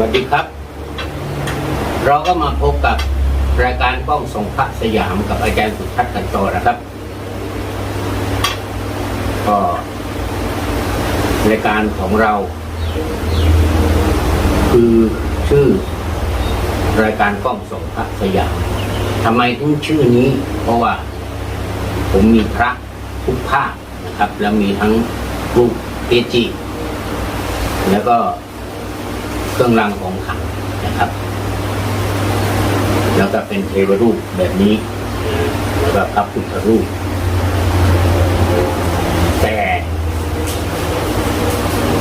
วัสดีครับ เราก็มาพบกับรายการกล้องส่งพระสยามกับอาจารย์สุทัศน์กันต่อนะครับ ก็รายการของเรา คือชื่อ รายการกล้องส่งพระสยามทำไมถึงชื่อนี้ เพราะว่า ผมมีพระทุกภาคนะครับ แล้วมีทั้งรูปเกจิแล้วก็ เครื่องรางของขลังนะครับ แล้วก็เป็นเทวรูปแบบนี้นะแล้วก็พระพุทธรูป แต่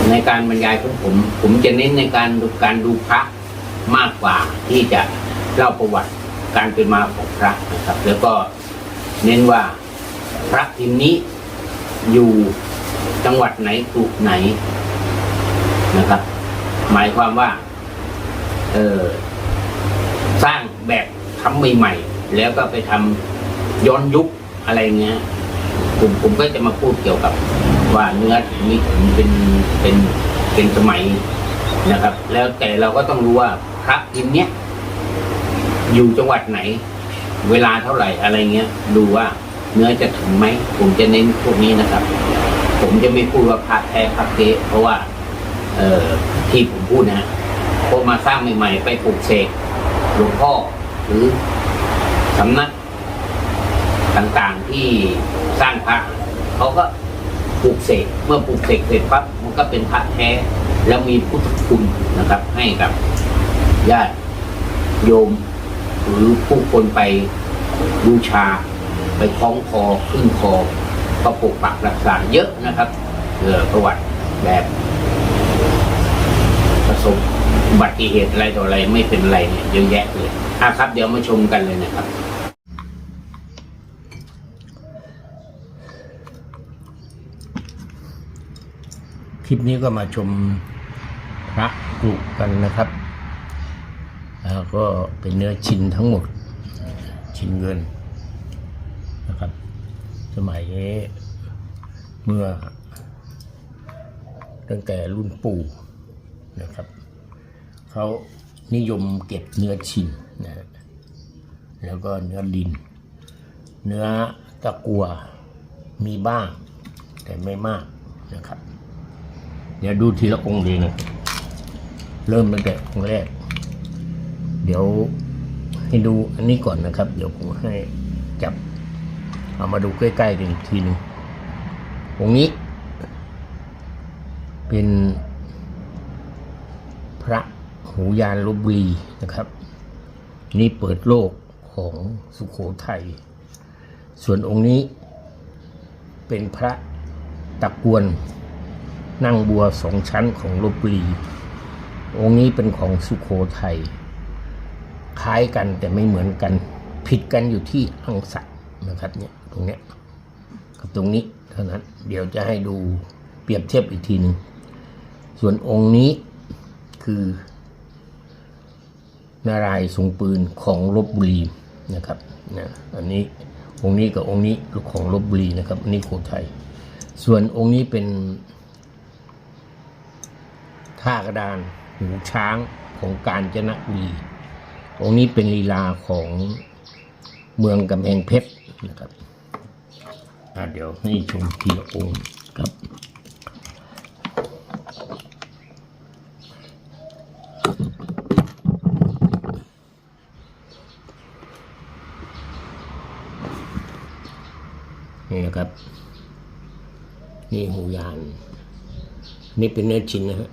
ในการบรรยายของผม ผมจะเน้นในการดูการดูพระมากกว่าที่จะเล่าประวัติการเป็นมาของพระนะครับ แล้วก็เน้นว่าพระพิมพ์นี้อยู่จังหวัดไหนกลุ่มไหนนะครับ หมายความว่า เออสร้างแบบทำใหม่ๆ แล้วก็ไปทำย้อนยุคอะไรเงี้ยผมผมก็จะมาพูดเกี่ยวกับว่าเนื้อนี้เป็นเป็นเป็นสมัยนะครับ แล้วแต่เราก็ต้องรู้ว่าพระพิมพ์เนี้ยอยู่จังหวัดไหน เวลาเท่าไหร่อะไรเงี้ย ดูว่าเนื้อจะถึงไหมผมจะเน้นพวกนี้นะครับ ผมจะไม่พูดว่าพระแท้พระเก๊เพราะว่า เอ่อที่ผมพูดนะฮะพอมาสร้างใหม่ๆ ไปปลูกเสกหลวงพ่อหรือสำนักต่างๆที่สร้างพระเขาก็ปลูกเสกเมื่อปลูกเสกเสร็จปั๊บมันก็เป็นพระแท้ แล้วมีพุทธคุณนะครับ ให้กับญาติโยม หรือผู้คนไปบูชา ไปคล้องคอขึ้นคอก็ปกปักรักษาเยอะนะครับเออประวัติแบบ สบอุบัติเหตุอะไรต่ออะไรไม่เป็นไรเนี่ยเยอะแยะเลยอะครับ เดี๋ยวมาชมกันเลยนะครับคลิปนี้ก็มาชมพระกรุกันนะครับ แล้วก็เป็นเนื้อชิ้นทั้งหมด ชิ้นเงินนะครับ สมัยเมื่อตั้งแต่รุ่นปู่นะครับ เขานิยมเก็บเนื้อชิ้นนะแล้วก็เนื้อดิน เนื้อตะกัวมีบ้าง แต่ไม่มากนะครับ เดี๋ยวดูทีละองค์ดีนะเริ่มตั้งแต่องค์แรก เดี๋ยวให้ดูอันนี้ก่อนนะครับ เดี๋ยวผมให้จับ เอามาดูใกล้ๆกันอีกทีหนึงองค์นี้ เป็น หูยานลบบุรีนะครับ นี่เปิดโลกของสุขโขทัยส่วนองค์นี้ เป็นพระตะกวนนั่งบัวสองชั้นของลบบุรี องค์นี้เป็นของสุขโขทัยคล้ายกันแต่ไม่เหมือนกัน ผิดกันอยู่ที่อังสักนะครับเนี่ยตรงเนี้ยกับตรงนี้เท่านั้นเดี๋ยวจะให้ดูเปรียบเทียบอีกทีหนึ่งส่วนองค์นี้คือ นารายณ์ทรงปืนของลบบุรีนะครับนะอันนี้องค์นี้กับองค์นี้ของลบบุรีนะครับอันนี้โคไทยส่วนองค์นี้เป็นท่ากระดานหูช้างของกาญจนบุรีองค์นี้เป็นลีลาของเมืองกำแพงเพชรนะครับเดี๋ยวให้ชมทีละองค์ครับ นี่นะครับ นี่หูยาน นี่เป็นเนื้อชิ้นนะฮะ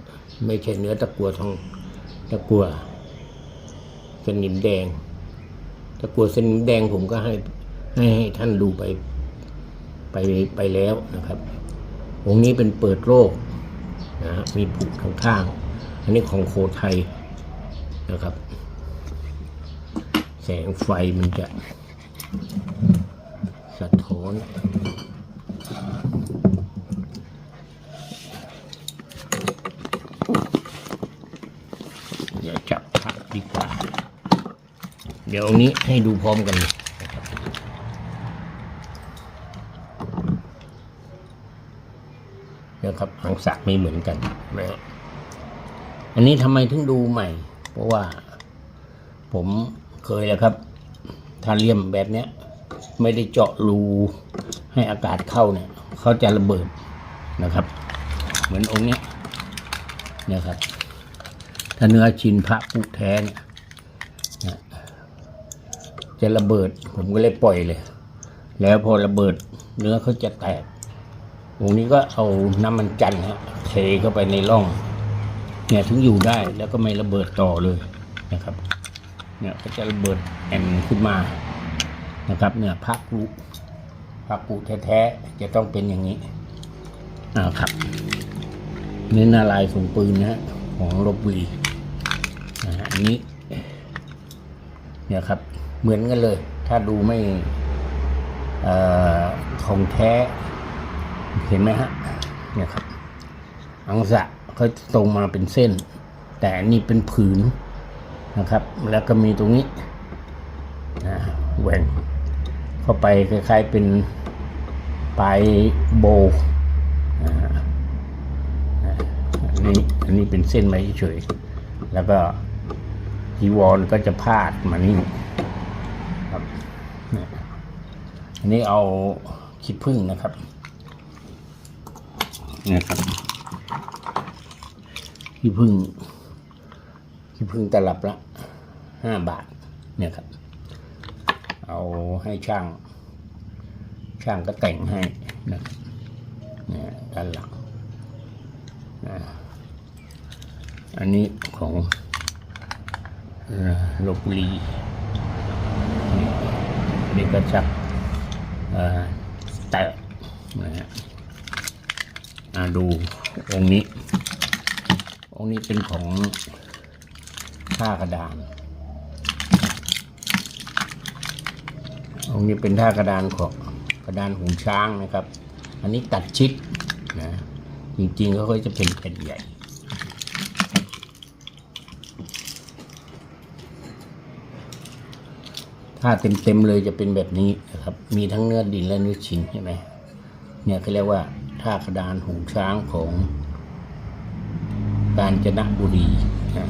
ไม่ใช่เนื้อตะกัวทองตะกัวสนิมแดงตะกัวสนิมแดงผมก็ให้ให้ให้ท่านดูไปไปไปแล้วนะครับองค์นี้เป็นเปิดโลกนะฮะมีผูกข้างๆอันนี้ของโคไทยนะครับ แสงไฟมันจะ สะท้อนเดี๋ยวจับผักดีกว่า เดี๋ยวอันนี้ให้ดูพร้อมกันนะครับนะครับหางสักไม่เหมือนกันนะฮะอันนี้ทำไมถึงดูใหม่ เพราะว่าผมเคยแล้วครับทาเลียมแบบเนี้ย ไม่ได้เจาะรูให้อากาศเข้าเนี่ยเขาจะระเบิดนะครับ เหมือนองค์นี้เนี่ยครับ ถ้าเนื้อชินพระปุแท้เนี่ยจะระเบิดผมก็เลยปล่อยเลย แล้วพอระเบิดเนื้อเขาจะแตกองค์นี้ก็เอาน้ำมันจันทร์ฮะเทเข้าไปในร่อง เนี่ยถึงอยู่ได้แล้วก็ไม่ระเบิดต่อเลยนะครับ เนี่ยก็จะระเบิดแอนขึ้นมา นะครับ เนี่ยพระกุพระกุแท้ๆจะต้องเป็นอย่างนี้อ่าครับนี่นาลายส่งปืนนะฮะของลบบุรีอันนี้เนี่ยครับเหมือนกันเลย ถ้าดูไม่อของแท้ เห็นไหมฮะเนี่ยครับ อังสะเขาตรงมาเป็นเส้น แต่อันนี่เป็นผืนนะครับ แล้วก็มีตรงนี้นะแหว่ง เข้าไปคล้ายๆเป็นปลายโบอ่าอันนี้อันนี้เป็นเส้นไว้เฉยๆแล้วก็จีวรก็จะพาดมานี่ครับอันนี้เอาคิดพึ่งนะครับนะครับที่พึ่งที่พึ่งตลับละห้าบาทเนี่ยครับ เอาให้ช่าง ช่างก็แต่งให้นะเนี่ยด้านหลังอันนี้ของลบบุรีนี่ก็จักเอ่อแตกนะฮะอ่าดูองค์นี้ องค์นี้เป็นของท่ากระดาน องนี้เป็นท่ากระดานของกระดานหูช้างนะครับ อันนี้ตัดชิดนะจริงๆเขาก็จะเป็นแผ่นใหญ่ถ้าเต็มๆเลยจะเป็นแบบนี้นะครับ มีทั้งเนื้อดินและเนื้อชิ้นใช่ไหมเนี่ยเขาเรียกว่าท่ากระดานหูช้างของ กาญจนบุรีนะ